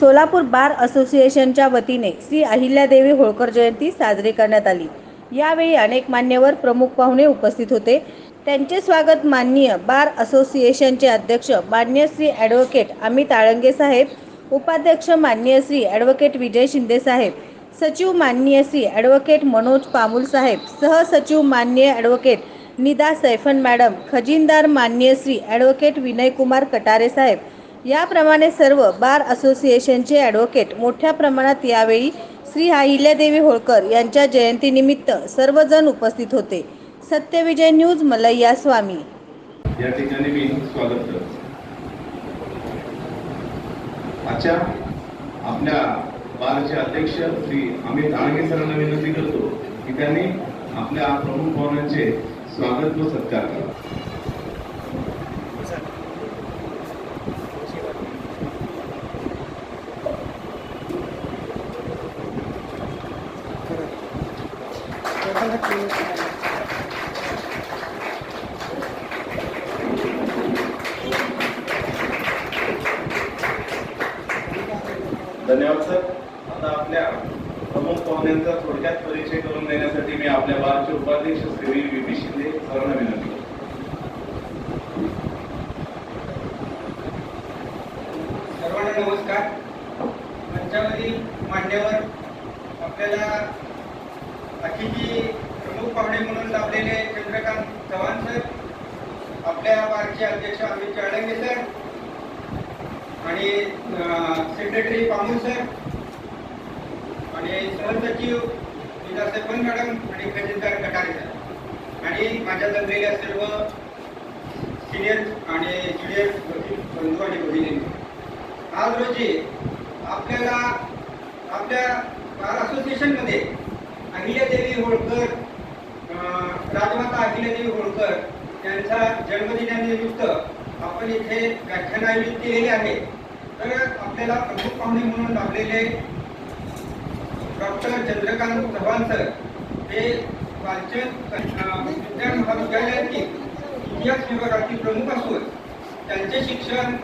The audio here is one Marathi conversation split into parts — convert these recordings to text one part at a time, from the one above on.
सोलापूर बार असोसिएशनच्या वतीने श्री अहिल्यादेवी होळकर जयंती साजरी करण्यात आली. यावेळी अनेक मान्यवर प्रमुख पाहुणे उपस्थित होते. त्यांचे स्वागत माननीय बार असोसिएशनचे अध्यक्ष मान्य श्री ॲडव्होकेट अमित आळंगे साहेब उपाध्यक्ष मान्य श्री ॲडव्होकेट विजय शिंदे साहेब सचिव माननीय श्री ॲडव्होकेट मनोज पामुल साहेब सहसचिव मान्य ॲडव्होकेट निदा सैफन मॅडम खजिनदार मान्य श्री ॲडव्होकेट विनयकुमार कटारे साहेब याप्रमाणे सर्व बार असोसिएशनचे ॲडव्होकेट मोठ्या प्रमाणात यावेळी श्री अहिल्यादेवी होळकर यांच्या जयंतीनिमित्त सर्वजण उपस्थित होते. सत्यविजय न्यूज मलय्या स्वामी. या ठिकाणी मी स्वागत करतो. आजच्या आपल्या बारचे अध्यक्ष श्री अमित आळगे सरांना विनंती करतो की त्यांनी आपल्या प्रमुख पाहुण्यांचे स्वागत व सत्कार करा धन्यवाद सर. आता आपल्या प्रमुख पाहुण्यांचा थोडक्यात परिचय करून देण्यासाठी मी आपल्या बारचे उपाध्यक्ष श्री व्ही. पी. शिंदे सरांना विनंती सर्वांना नमस्कार. मंचावरील मांड्यावर आपल्याला अतिथी प्रमुख पाहुणे म्हणून लाभलेले चंद्रकांत चव्हाण सर आपल्या बारचे अध्यक्ष अमित चाळंगे सर आणि सेक्रेटरी पामू सर आणि सहसचिव नीता सेपन मॅडम आणि खजिनदार कटारे सर. आणि माझ्या जमलेल्या सर्व सिनियर आणि ज्युनियर बंधू आणि भगिनी आज रोजी आपल्याला आपल्या बार असोसिएशनमध्ये अहिल्यादेवी होळकर अं, राजमाता होळकर यांचा जन्मदिनानिमित्त आपण इथे व्याख्यान आयोजित केलेले आहे. तर आपल्याला प्रमुख पाहुणे म्हणून लाभलेले डॉक्टर चंद्रकांत चव्हाण सर हे वाचन विज्ञान महाविद्यालयातील इतिहास विभागातील प्रमुख असून त्यांचे शिक्षण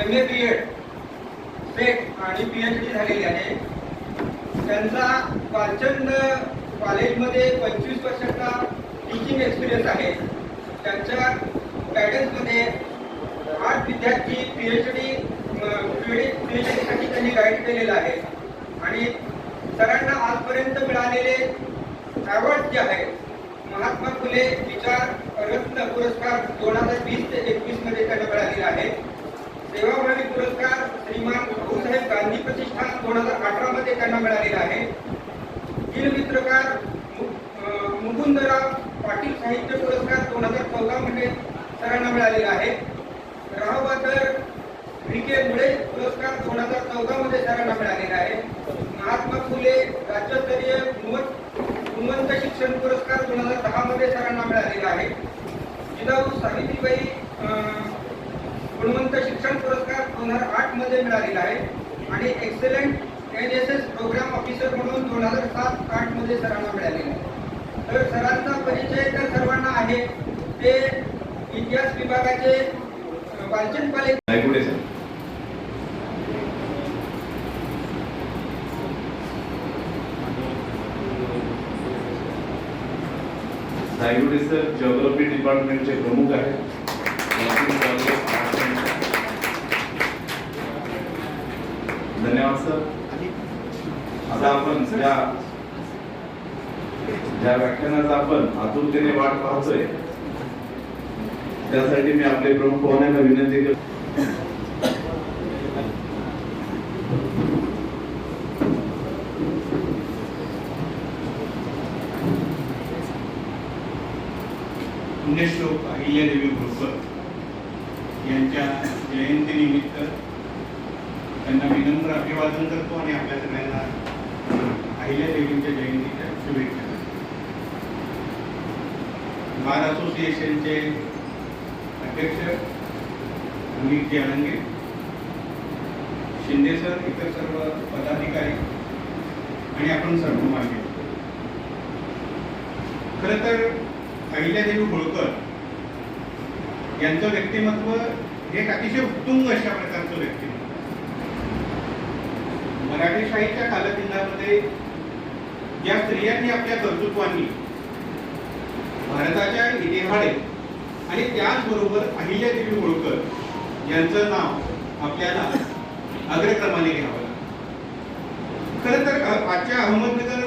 M A B Ed SET आणि पी एच डी झालेली आहे. त्यांचा वाचन कॉलेजमध्ये पंचवीस वर्षाचा टीचिंग एक्सपिरियन्स आहे. त्यांच्या गायडन्समध्ये आठ विद्यार्थी P H D P H डीसाठी त्यांनी गाईड केलेलं आहे. आणि सरांना आजपर्यंत मिळालेले अवॉर्ड जे आहेत महात्मा फुले विचार रत्न पुरस्कार दोन हजार वीस ते एकवीसमध्ये त्यांना मिळालेला आहे सेवाभावी पुरस्कार श्रीमान भाऊसाहेब गांधी प्रतिष्ठान दोन हजार अठरा मध्ये त्यांना मिळालेला आहे वीरमित्रकार मु- अं, मुकुंदराव पाटील साहित्य पुरस्कार दोन हजार चौदा मध्ये सरांना मिळालेला आहे. राहबादर विके मुळे पुरस्कार दोन हजार चौदा मध्ये सरांना मिळालेला आहे. महात्मा फुले राज्यस्तरीय गुणवंत शिक्षण पुरस्कार दोन हजार दहा मध्ये सरांना मिळालेला आहे. जिजाऊ सावित्रीबाई अं, गुणवंत शिक्षण पुरस्कार दोन हजार आठमध्ये मिळालेला आहे. आणि excellent N S S programme officer म्हणून दोन हजार सात आठमध्ये सरांना मिळालेला आहे. तर सरांचा परिचय तर सर्वांना आहे. ते इतिहास विभागाचे अं, Walchand college Naikude sir? Naigude sir? Geography डिपार्टमेंटचे प्रमुख आहेत. धन्यवाद सर. आता आपण ज्या ज्या व्याख्यानाचा आपण आतुरतेने वाट पाहतोय त्यासाठी मी आपले प्रमुख पाहुण्यांना विनंती करतो. पुण्यश्लोक अहिल्यादेवी भोसकर यांच्या जयंतीनिमित्त त्यांना विनम्र अभिवादन करतो आणि आपल्या सगळ्यांना अहिल्यादेवींच्या जयंतीच्या शुभेच्छा बार असोसिएशनचे अध्यक्ष अमित अनंगे शिंदे सर इतर सर्व पदाधिकारी आणि आपण सर्व मागे खरं तर अहिल्यादेवी होळकर यांचं व्यक्तिमत्व हे एक अतिशय उत्तुंग अशा प्रकारचं व्यक्तिमत्व. मराठेशाहीच्या कालखंडामध्ये ज्या स्त्रियांनी आपल्या कर्तृत्वानी भारताच्या इतिहाडे आणि त्याचबरोबर अहिल्यादेवी होळकर यांचं नाव आपल्याला अग्रक्रमाने घ्यावं लागतं खरं तर आजच्या अहमदनगर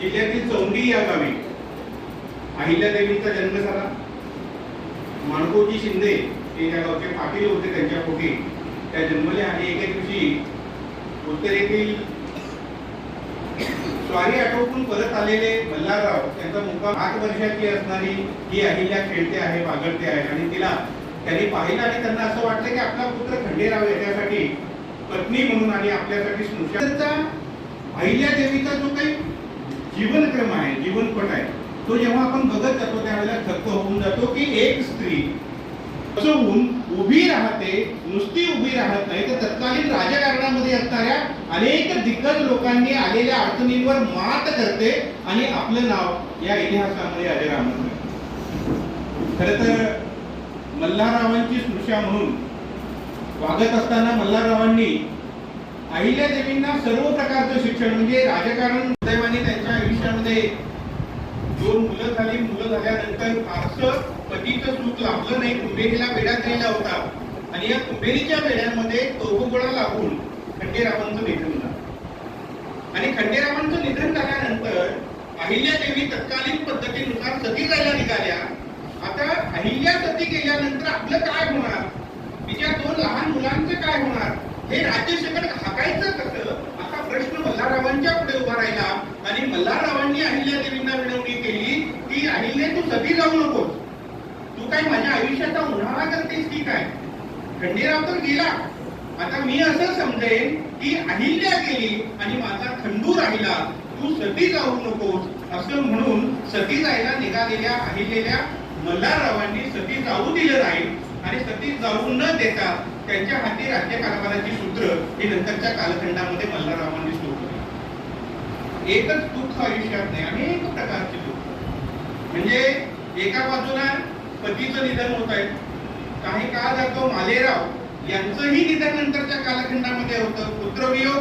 जिल्ह्यातील चौंडी या गावी अहिल्यादेवींचा जन्म झाला. माणकोजी शिंदे हे त्या गावचे पाटील होते त्यांच्या पोटी. त्या जन्मल्या आणि एके दिवशी उत्तरेतील स्वारी आटोपून परत आलेले मल्हारराव त्यांचा मुक्काम आठ वर्षाची असणारी ही अहिल्या खेळते आहे बागडते आहे आणि तिला त्यांनी पाहिलं आणि त्यांना असं वाटलं की आपला पुत्र खंडेराव याच्यासाठी पत्नी म्हणून आणि आपल्यासाठी स्नुषाचा अहिल्या देवीचा जो काही जीवनक्रम आहे जीवनपट आहे तो जेव्हा आपण बघत जातो त्यावेळेला थक्क होऊन जातो की एक स्त्री फसवून उभी राहते नुसती उभी राहत नाही तर तत्कालीन राजकारणामध्ये असणाऱ्या अनेक दिग्गज लोकांनी आलेल्या अडचणींवर मात करते आणि आपलं नाव या इतिहासामध्ये अजरामर खर तर मल्हाररावांची स्पृशा म्हणून वागत असताना मल्हाररावांनी अहिल्यादेवींना सर्व प्रकारचं शिक्षण म्हणजे राजकारण दैवाने त्यांच्या आयुष्यामध्ये दोन मुलं झाली मुलं झाल्यानंतर फारसं पतीचं सूत लाभलं नाही. कुंभेरीला वेढा दिलेला होता. आणि या कुंभेरीच्या वेड्यामध्ये तोफगोळा लागून खंडेरावांचं निधन झालं. आणि खंडेरावांचं निधन झाल्यानंतर अहिल्यादेवी तत्कालीन पद्धतीनुसार सती जायला निघाल्या. आता अहिल्या सती गेल्यानंतर आपलं काय होणार? तिच्या दोन लहान मुलांचं काय होणार? हे राज्य शकट हाकायचं कसं? असा प्रश्न मल्हाररावांच्या पुढे उभा राहिला. आणि मल्हाररावांनी अहिल्या देवींना कधी जाऊ नकोस. तू काय माझ्या आयुष्याचा उन्हाळा करतेस की काय? खंडेराव तर गेला. आता मी असं समजेन की अहिल्या गेली आणि माझा खंडू राहिला. तू सती जाऊ नकोस असं म्हणून सती जायला निघालेल्या अहिलेल्या मल्हाररावांनी सती जाऊ दिलं नाही. आणि सती जाऊ न देता त्यांच्या हाती राज्य कारभाराची सूत्र हे नंतरच्या कालखंडामध्ये मल्हाररावांनी सोडली. एकच दुःख आयुष्यात नाही अनेक प्रकारचे दुःख. म्हणजे एका बाजूला पतीचं निधन होत आहे. काही काळ जातो मालेराव यांचंही निधन नंतरच्या कालखंडामध्ये होतं. पुत्रवियोग